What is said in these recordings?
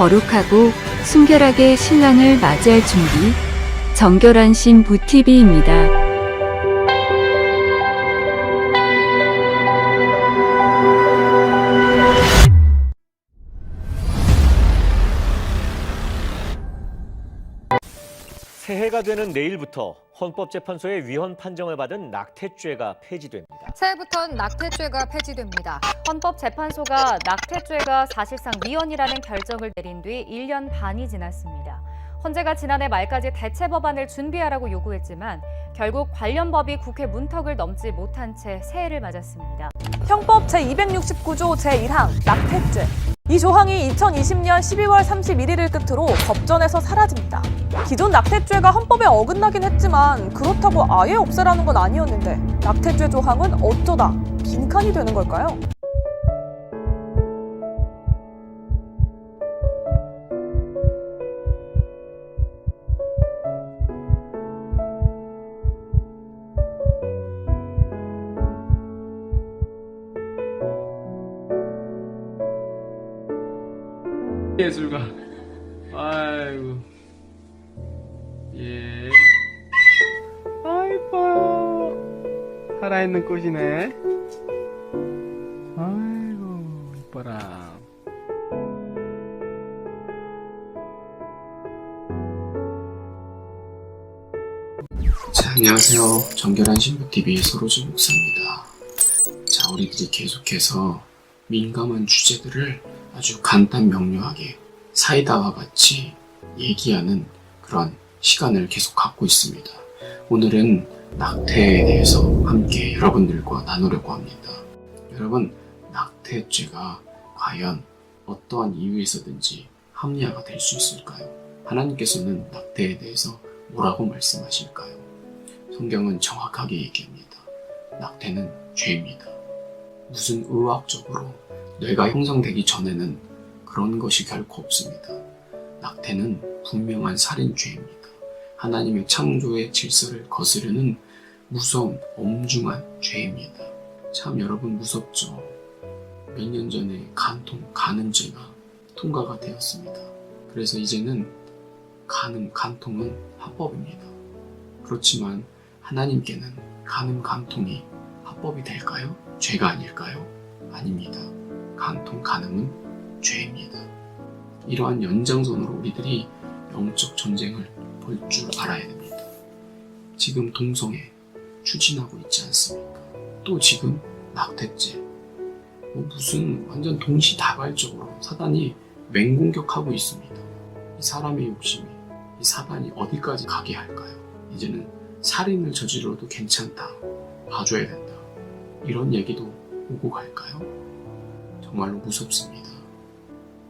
거룩하고 순결하게 신랑을 맞이할 준비. 정결한 신 부티비입니다. 새해가 되는 내일부터 헌법재판소의 위헌 판정을 받은 낙태죄가 폐지됩니다. 새해부터는 낙태죄가 폐지됩니다. 헌법재판소가 낙태죄가 사실상 위헌이라는 결정을 내린 뒤 1년 반이 지났습니다. 헌재가 지난해 말까지 대체 법안을 준비하라고 요구했지만 결국 관련 법이 국회 문턱을 넘지 못한 채 새해를 맞았습니다. 형법 제269조 제1항 낙태죄. 이 조항이 2020년 12월 31일을 끝으로 법전에서 사라집니다. 기존 낙태죄가 헌법에 어긋나긴 했지만 그렇다고 아예 없애라는 건 아니었는데 낙태죄 조항은 어쩌다 빈칸이 되는 걸까요? 예술가. 아이고. 예. 아이뻐. 살아있는 꽃이네. 아이고, 이뻐라. 자, 안녕하세요. 정결한 신부TV 서로즈 목사입니다. 자, 우리들이 계속해서 민감한 주제들을 아주 간단 명료하게 사이다와 같이 얘기하는 그런 시간을 계속 갖고 있습니다. 오늘은 낙태에 대해서 함께 여러분들과 나누려고 합니다. 여러분, 낙태죄가 과연 어떠한 이유에서든지 합리화가 될 수 있을까요? 하나님께서는 낙태에 대해서 뭐라고 말씀하실까요? 성경은 정확하게 얘기합니다. 낙태는 죄입니다. 무슨 의학적으로 뇌가 형성되기 전에는 그런 것이 결코 없습니다. 낙태는 분명한 살인죄입니다. 하나님의 창조의 질서를 거스르는 무서운 엄중한 죄입니다. 참 여러분 무섭죠? 몇 년 전에 간통, 간음죄가 통과가 되었습니다. 그래서 이제는 간음, 간통은 합법입니다. 그렇지만 하나님께는 간음, 간통이 합법이 될까요? 죄가 아닐까요? 아닙니다. 간통, 간음은 죄입니다. 이러한 연장선으로 우리들이 영적 전쟁을 볼 줄 알아야 됩니다. 지금 동성애 추진하고 있지 않습니까? 또 지금 낙태죄, 뭐 무슨 완전 동시다발적으로 사단이 맹공격하고 있습니다. 이 사람의 욕심이 이 사단이 어디까지 가게 할까요? 이제는 살인을 저지러도 괜찮다. 봐줘야 된다. 이런 얘기도 오고 갈까요? 정말로 무섭습니다.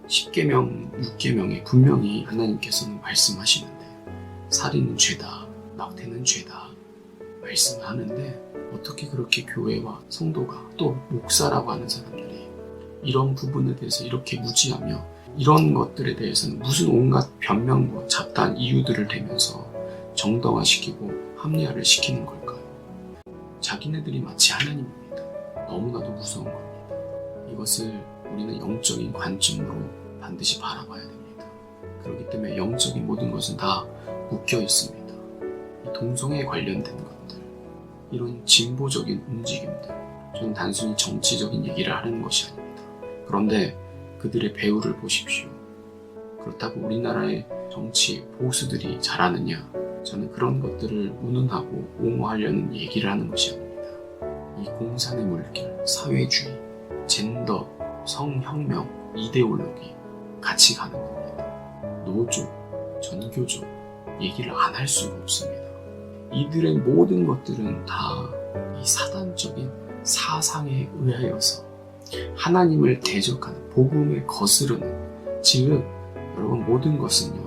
10계명, 6계명에 분명히 하나님께서는 말씀하시는데 살인은 죄다, 낙태는 죄다 말씀하는데 어떻게 그렇게 교회와 성도가 또 목사라고 하는 사람들이 이런 부분에 대해서 이렇게 무지하며 이런 것들에 대해서는 무슨 온갖 변명과 잡다한 이유들을 대면서 정당화시키고 합리화를 시키는 걸까요? 자기네들이 마치 하나님입니다. 너무나도 무서운 겁니다. 이것을 우리는 영적인 관점으로 반드시 바라봐야 됩니다. 그렇기 때문에 영적인 모든 것은 다 묶여 있습니다. 이 동성애에 관련된 것들, 이런 진보적인 움직임들, 저는 단순히 정치적인 얘기를 하는 것이 아닙니다. 그런데 그들의 배후를 보십시오. 그렇다고 우리나라의 정치 보수들이 잘하느냐? 저는 그런 것들을 운운하고 옹호하려는 얘기를 하는 것이 아닙니다. 이 공산의 물결, 사회주의, 젠더, 성혁명, 이데올로기 같이 가는 겁니다. 노조, 전교조 얘기를 안 할 수가 없습니다. 이들의 모든 것들은 다 이 사단적인 사상에 의하여서 하나님을 대적하는 복음에 거스르는 즉 여러분 모든 것은요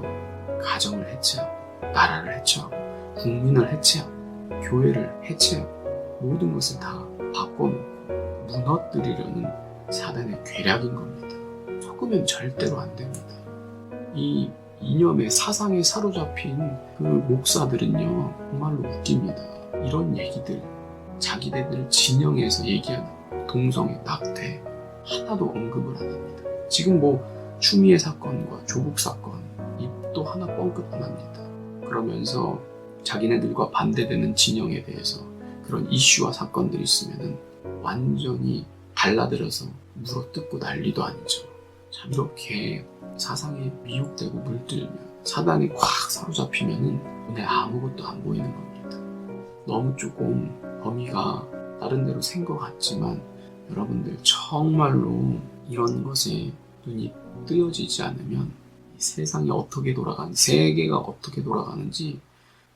가정을 해체하고 나라를 해체하고 국민을 해체하고 교회를 해체하고 모든 것을 다 바꿔놓고 무너뜨리려는 사단의 괴략인 겁니다. 속으면 절대로 안 됩니다. 이 이념의 사상에 사로잡힌 그 목사들은요 정말로 웃깁니다. 이런 얘기들 자기네들 진영에서 얘기하는 동성애, 낙태 하나도 언급을 안 합니다. 지금 뭐 추미애 사건과 조국 사건 입도 하나 뻥끗 안 합니다. 그러면서 자기네들과 반대되는 진영에 대해서 그런 이슈와 사건들이 있으면은 완전히 달라들어서 물어뜯고 난리도 아니죠. 참 이렇게 사상에 미혹되고 물들면 사단에 꽉 사로잡히면은 눈에 아무것도 안 보이는 겁니다. 너무 조금 범위가 다른 데로 센것 같지만 여러분들 정말로 이런 것에 눈이 뜨여지지 않으면 이 세상이 어떻게 돌아가는 세계가 어떻게 돌아가는지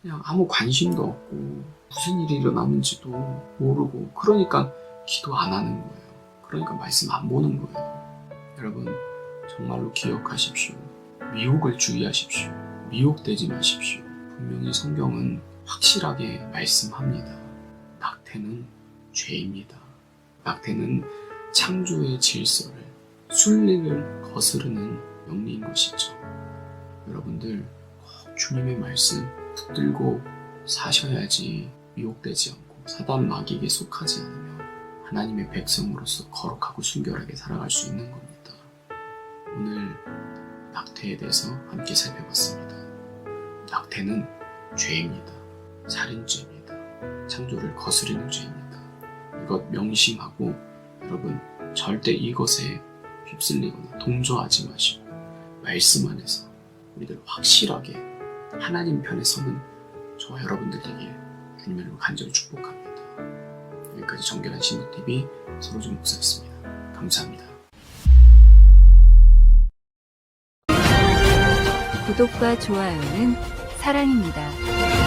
그냥 아무 관심도 없고 무슨 일이 일어나는지도 모르고 그러니까 기도 안 하는 거예요. 그러니까 말씀 안 보는 거예요. 여러분 정말로 기억하십시오. 미혹을 주의하십시오. 미혹되지 마십시오. 분명히 성경은 확실하게 말씀합니다. 낙태는 죄입니다. 낙태는 창조의 질서를 순리를 거스르는 영리인 것이죠. 여러분들 꼭 주님의 말씀 붙들고 사셔야지 미혹되지 않고 사단 마귀에게 속하지 않으면 하나님의 백성으로서 거룩하고 순결하게 살아갈 수 있는 겁니다. 오늘 낙태에 대해서 함께 살펴봤습니다. 낙태는 죄입니다. 살인죄입니다. 창조를 거스르는 죄입니다. 이것 명심하고 여러분 절대 이것에 휩쓸리거나 동조하지 마시고 말씀 안에서 우리들 확실하게 하나님 편에 서는 저와 여러분들 되기에 주님의 이름으로 간절히 축복합니다. 여기까지 정결한 신부TV 서로준 목사였습니다. 감사합니다. 구독과 좋아요는 사랑입니다.